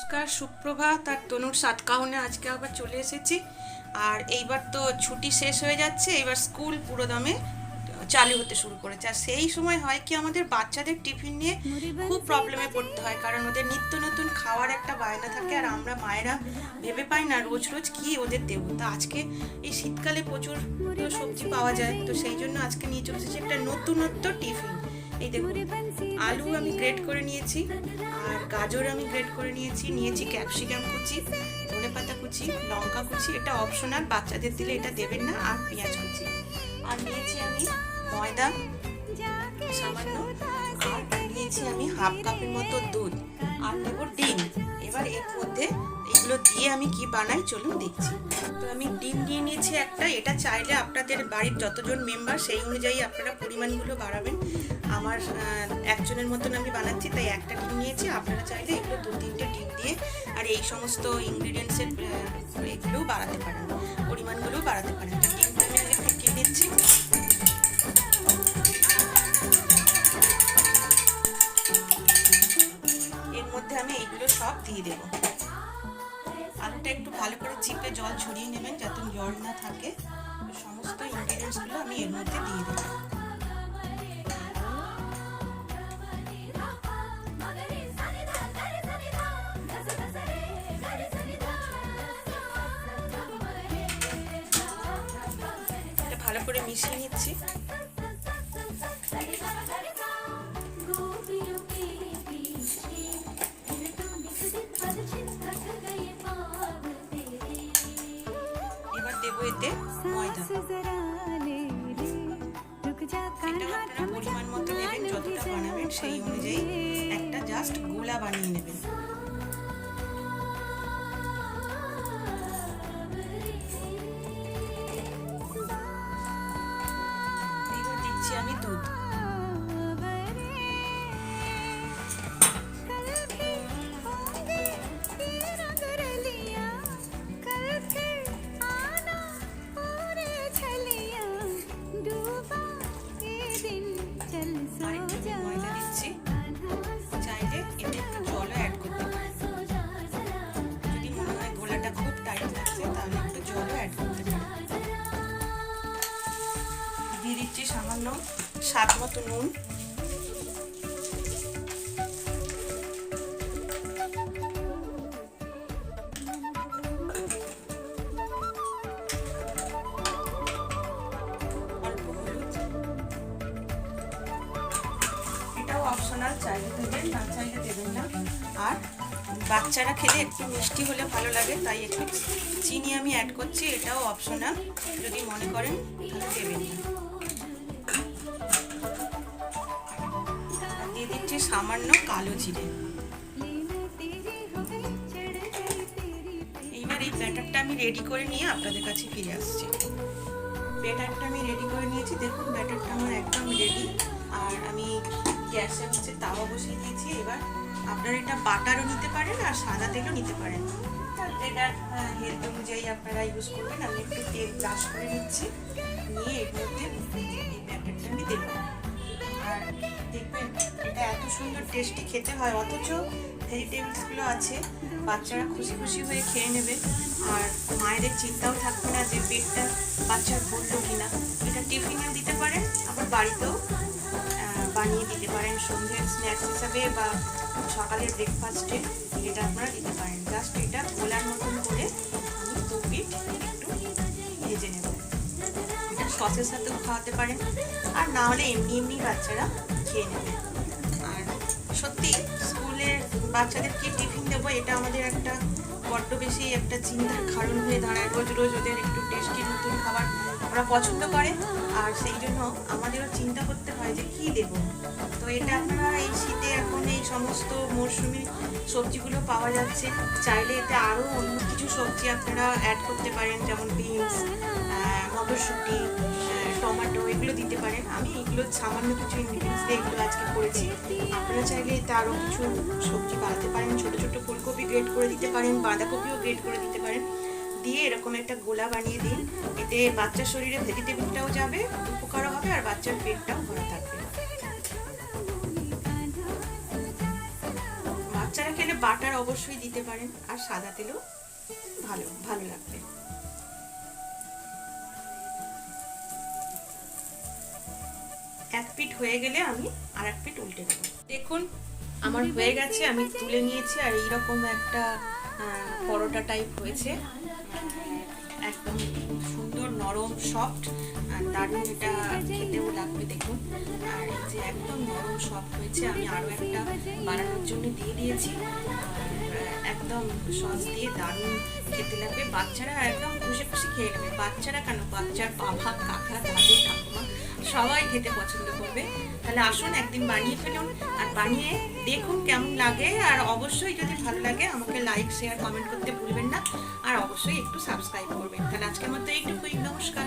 নমস্কার, সুপ্রভাত। আর তনুর সাতকাহনে আজকে আবার চলে এসেছি। আর এইবার তো ছুটি শেষ হয়ে যাচ্ছে এবার স্কুল পুরো দমে চালু হতে শুরু করেছে। আর সেই সময় হয় কি, আমাদের বাচ্চাদের টিফিন নিয়ে খুব প্রবলেমে পড়তে হয়, কারণ ওদের নিত্য নতুন খাওয়ার একটা বায়না থাকে, আর আমরা মায়েরা ভেবে পাই না রোজ রোজ কি ওদের দেবো। তো আজকে এই শীতকালে প্রচুর সবজি পাওয়া যায়, তো সেই জন্য আজকে নিয়ে চলে এসেছি একটা নতুনত্ব টিফিন। এই দেখুন, আলু আমি গ্রেড করে নিয়েছি আর গাজর আমি গ্রেড করে নিয়েছি নিয়েছি ক্যাপসিকাম কুচি, ধনে পাতা কুচি, লঙ্কা কুচি, এটা অপশনাল বাচ্চাদের দিলে এটা দেবেন না, আর পেঁয়াজ কুচি। আর নিয়েছি আমি ময়দা, সামান্য, আর নিয়েছি আমি হাফ কাপের মতো দুধ, আর নেব ডিম। এবার এর মধ্যে এগুলো দিয়ে আমি কি বানাই? চলুন দেখছি। তো আমি ডিম নিয়ে নিয়েছি একটা। এটা চাইলে আপনাদের বাড়ির যতজন মেম্বার সেই অনুযায়ী আপনারা পরিমাণগুলো বাড়াবেন। আমার একজনের মতন আমি বানাচ্ছি, তাই একটা ডিম নিয়েছি। আপনারা চাইলে এগুলো দু, তিনটে ডিম দিয়ে আর এই সমস্ত ইনগ্রিডিয়েন্টসের এগুলোও বাড়াতে পারেন। পরিমাণগুলোও বাড়াতে পারেন। ডিমটা আমি আগে ফেটিয়ে নিচ্ছি। জল ছড়িয়ে নেবেন যাতে জল না থাকে। সমস্ত ইনগ্রিডিয়েন্টসগুলো আমি এর মধ্যে দিয়ে দেবো ভালো করে মিশিয়ে নিচ্ছি। এতে ময়দা। এটা আপনারা পরিমাণ মতো নেবেন, যতটা বানাবেন সেই অনুযায়ী একটা জাস্ট গোলা বানিয়ে নেবেন। স্বাদ মতো নুন। অপশনাল চাইলে দেবেন, না চাইলে দেবেন না। আর বাচ্চারা খেলে একটু মিষ্টি হলে ভালো লাগে, তাই একটু চিনি আমি অ্যাড করছি, এটাও অপশনাল যদি মনে করেন, তাহলে দেবেন না। সামান্য কালো জিরে। এইবার এই ব্যাটারটা আমি রেডি করে নিয়ে আপনাদের কাছে ফিরে আসছি। ব্যাটারটা আমি রেডি করে নিয়েছি। দেখুন, ব্যাটারটা আমার একদম রেডি আর আমি গ্যাসে হচ্ছে তাওয়া বসিয়ে দিয়েছি। এবার আপনারা এটা বাটারও নিতে পারেন আর সাদা তেলও নিতে পারেন। এটার হেলথ অনুযায়ী আপনারা ইউজ করবেন। আমি একটু তেল ব্রাশ করে নিচ্ছি। নিয়ে টেস্টি খেতে হয়, অথচ ভেজিটেবলসগুলো আছে, বাচ্চারা খুশি খুশি হয়ে খেয়ে নেবে। আর মায়েদের চিন্তাও থাকবে না যে পেটটা বাচ্চার ভরলো কিনা। এটা টিফিনেও দিতে পারেন, আবার বাড়িতেও বানিয়ে দিতে পারেন। সন্ধ্যের স্ন্যাক্স হিসাবে বা সকালের ব্রেকফাস্টে এটা আপনারা দিতে পারেন। জাস্ট এটা গোলার মতন করে আমি দু পিঠ একটু ভেজে নেব এটা সসের সাথেও খাওয়াতে পারেন। আর না হলে এমনি এমনি বাচ্চারা খেয়ে নেবে। বাচ্চাদের কি টিফিন দেবো এটা আমাদের একটা বড্ড বেশি একটা চিন্তার কারণ হয়ে দাঁড়ায়। রোজ রোজ ওদের একটু টেস্টি নতুন খাবার ওরা পছন্দ করে। আর সেই জন্য আমাদেরও চিন্তা করতে হয় যে কি দেব। তো এটা আপনারা এই শীতে এখন এই সমস্ত মরশুমি সবজিগুলো পাওয়া যাচ্ছে। চাইলে এতে আরও অন্য কিছু সবজি আপনারা অ্যাড করতে পারেন, যেমন বিনস মটরশুঁটি টমেটো, এগুলো দিতে পারেন। আমি এগুলো সামান্য কিছু ইনগ্রিডিয়েন্টস দিয়ে এগুলো আজকে করেছি। আপনারা চাইলে এতে আরও কিছু সবজি বানাতে পারেন। ছোটো ছোটো ফুলকপি গ্রেড করে দিতে পারেন, বাঁধাকপিও গ্রেড করে দিতে পারেন। দিয়ে এরকম একটা গোলা বানিয়ে দিন। এতে বাচ্চার শরীরে ভেজিটেবলটাও যাবে, উপকারও হবে, আর বাচ্চার পেটটাও ভরা থাকবে। বাচ্চারা খেলে বাটার অবশ্যই দিতে পারেন, আর সাদা তেলও ভালো ভালো লাগবে। এক পিঠ হয়ে গেলে আমি আর এক পিঠ উল্টে দেবো। দেখুন আমার হয়ে গেছে আমি তুলে নিয়েছি আর এইরকম একটা পরোটা টাইপ হয়েছে। একদম সুন্দর নরম সফট আর দারুণ এটা খেতেও লাগবে দেখুন। আর এই যে একদম নরম সফট হয়েছে আমি আরও একটা বানানোর জন্য দিয়ে দিয়েছি। একদম সস দিয়ে দারুণ খেতে লাগবে। বাচ্চারা একদম খুশি খুশি খেয়ে নেবে। বাচ্চারা কেন? বাচ্চার বাবা কাকা দাদু ঠাকুমা সবাই খেতে পছন্দ করবে। তাহলে আসুন, একদিন বানিয়ে ফেলুন। আর বানিয়ে দেখুন কেমন লাগে। আর অবশ্যই যদি ভালো লাগে, আমাকে লাইক শেয়ার কমেন্ট করতে ভুলবেন না। আর অবশ্যই একটু সাবস্ক্রাইব করবেন। তাহলে আজকের মতো এইটুকুই। নমস্কার।